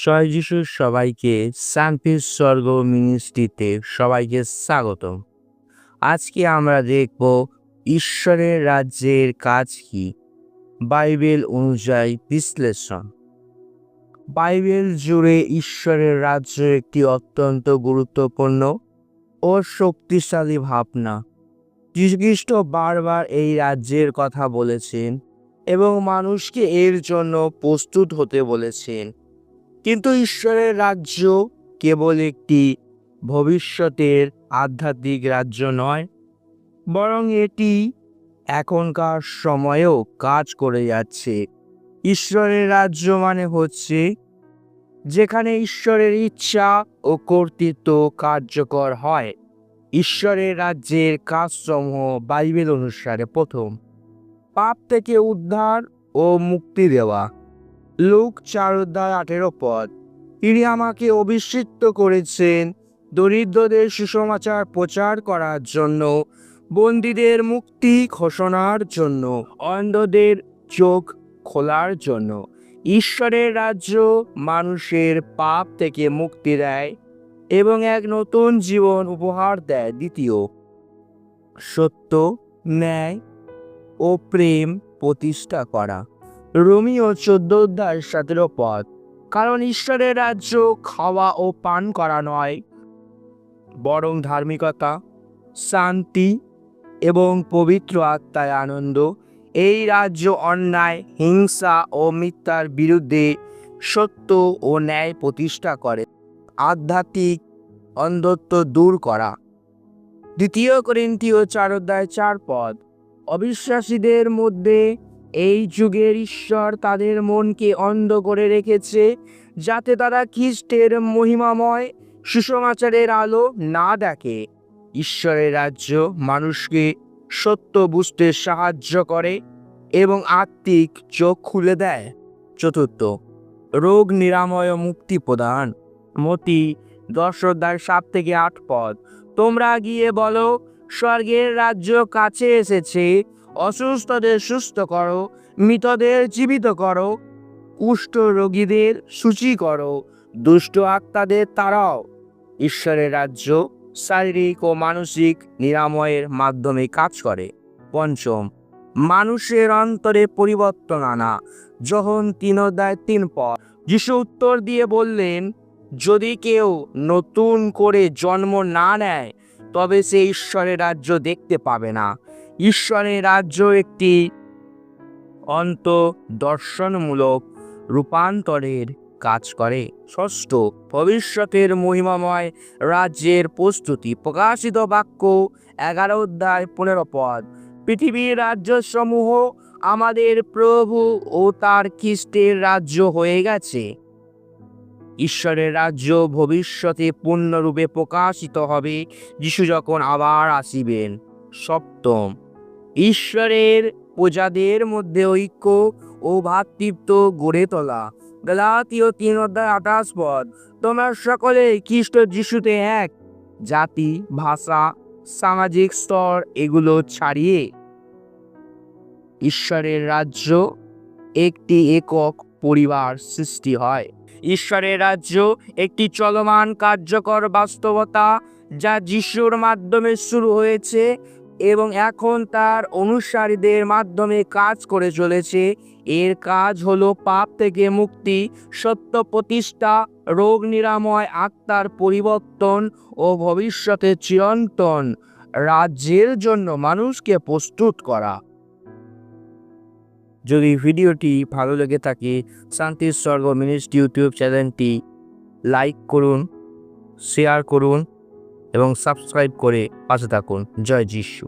জয় যিশুর সবাইকে শান্তির স্বর্গ মিনিস্ট্রিতে সবাইকে স্বাগত আজকে আমরা দেখব ঈশ্বরের রাজ্যের কাজ কি? বাইবেল অনুযায়ী বিশ্লেষণ। বাইবেল জুড়ে ঈশ্বরের রাজ্য একটি অত্যন্ত গুরুত্বপূর্ণ ও শক্তিশালী ভাবনা। যীশুখ্রিস্ট বারবার এই রাজ্যের কথা বলেছেন এবং মানুষকে এর জন্য প্রস্তুত হতে বলেছেন। কিন্তু ঈশ্বরের রাজ্য কেবল একটি ভবিষ্যতের আধ্যাত্মিক রাজ্য নয়, বরং এটি এখনকার সময়েও কাজ করে যাচ্ছে। ঈশ্বরের রাজ্য মানে হচ্ছে যেখানে ঈশ্বরের ইচ্ছা ও কর্তৃত্ব কার্যকর হয়। ঈশ্বরের রাজ্যের কাজসমূহ বাইবেল অনুসারে প্রথম, পাপ থেকে উদ্ধার ও মুক্তি দেওয়া। লোক চার অধ্যায় আঠেরো পদ তিনি আমাকে অভিষিক্ত করেছেন দরিদ্রদের সুসমাচার প্রচার করার জন্য, বন্দীদের মুক্তি ঘোষণার জন্য, অন্ধদের চোখ খোলার জন্য। ঈশ্বরের রাজ্য মানুষের পাপ থেকে মুক্তি দেয় এবং এক নতুন জীবন উপহার দেয়। দ্বিতীয়, সত্য, ন্যায় ও প্রেম প্রতিষ্ঠা করা। রোমিও চোদ্দ অধ্যায় সতেরো পদ। কারণ ঈশ্বরের রাজ্য খাওয়া ও পান করা নয়, বরং ধার্মিকতা, শান্তি এবং পবিত্র আত্মায় আনন্দ। এই রাজ্য অন্যায়, হিংসা ও মিথ্যার বিরুদ্ধে সত্য ও ন্যায় প্রতিষ্ঠা করে। আধ্যাত্মিক অন্ধত্ব দূর করা। দ্বিতীয় করিন্থীয় চার অধ্যায় চার পদ। অবিশ্বাসীদের মধ্যে এই যুগের ঈশ্বর তাদের মনকে অন্ধ করে রেখেছে, যাতে তারা খ্রিস্টের মহিমাময়, সুসমাচারের আলো না দেখে। ঈশ্বরের রাজ্য মানুষকে সত্য বুঝতে সাহায্য করে এবং আত্মিক চোখ খুলে দেয়। চতুর্থ, রোগ নিরাময় মুক্তি প্রদান। মতি দশ অধ্যায় সাত থেকে আট পদ। তোমরা গিয়ে বলো, স্বর্গের রাজ্য কাছে এসেছে অসুস্থদের সুস্থ করো, মৃতদের জীবিত করো, কুষ্ঠ রোগীদের সূচি করো, দুষ্ট আত্মাদের তারাও ঈশ্বরের রাজ্য শারীরিক ও মানসিক নিরাময়ের মাধ্যমে কাজ করে। পঞ্চম, মানুষের অন্তরে পরিবর্তন আনা। যখন তিন অধ্যায় তিন পর যিশু উত্তর দিয়ে বললেন, যদি কেউ নতুন করে জন্ম না নেয়, তবে সে ঈশ্বরের রাজ্য দেখতে পাবে না। ঈশ্বরের রাজ্য একটি অন্ত দর্শনমূলক রূপান্তরের কাজ করে। ষষ্ঠ, ভবিষ্যতের মহিমাময় রাজ্যের প্রস্তুতি। প্রকাশিত বাক্য, এগারো অধ্যায়, পনেরো পদ। পৃথিবীর রাজ্যসমূহ আমাদের প্রভু ও তার খ্রিস্টের রাজ্য হয়ে গেছে। ঈশ্বরের রাজ্য ভবিষ্যতে পূর্ণরূপে প্রকাশিত হবে। যিশু যখন আবার আসিবেন সপ্তম। ঈশ্বরের প্রজাদের মধ্যে ঐক্য ও ভাতৃত্ব গড়ে তোলা। গলাতীয় তিন অধ্যায় আঠাশ পদ। তোমরা সকলে খ্রিস্ট যিশুতে এক। জাতি, ভাষা, সামাজিক স্তর এগুলো ছাড়িয়ে ঈশ্বরের রাজ্য একটি একক পরিবার সৃষ্টি হয়। ঈশ্বরের রাজ্য একটি চলমান কার্যকর বাস্তবতা যা যিশুর মাধ্যমে শুরু হয়েছে এবং এখন তার অনুসারীদের মাধ্যমে কাজ করে চলেছে। এর কাজ হলো পাপ থেকে মুক্তি, সত্য প্রতিষ্ঠা, রোগ নিরাময়, আত্মার পরিবর্তন ও ভবিষ্যতে চিরন্তন রাজ্যের জন্য মানুষকে প্রস্তুত করা। যদি ভিডিওটি ভালো লেগে থাকে, শান্তির স্বর্গ মিনিস্ট ইউটিউব চ্যানেলটি লাইক করুন, শেয়ার করুন এবং সাবস্ক্রাইব করে পাশে থাকুন। জয় যিশু।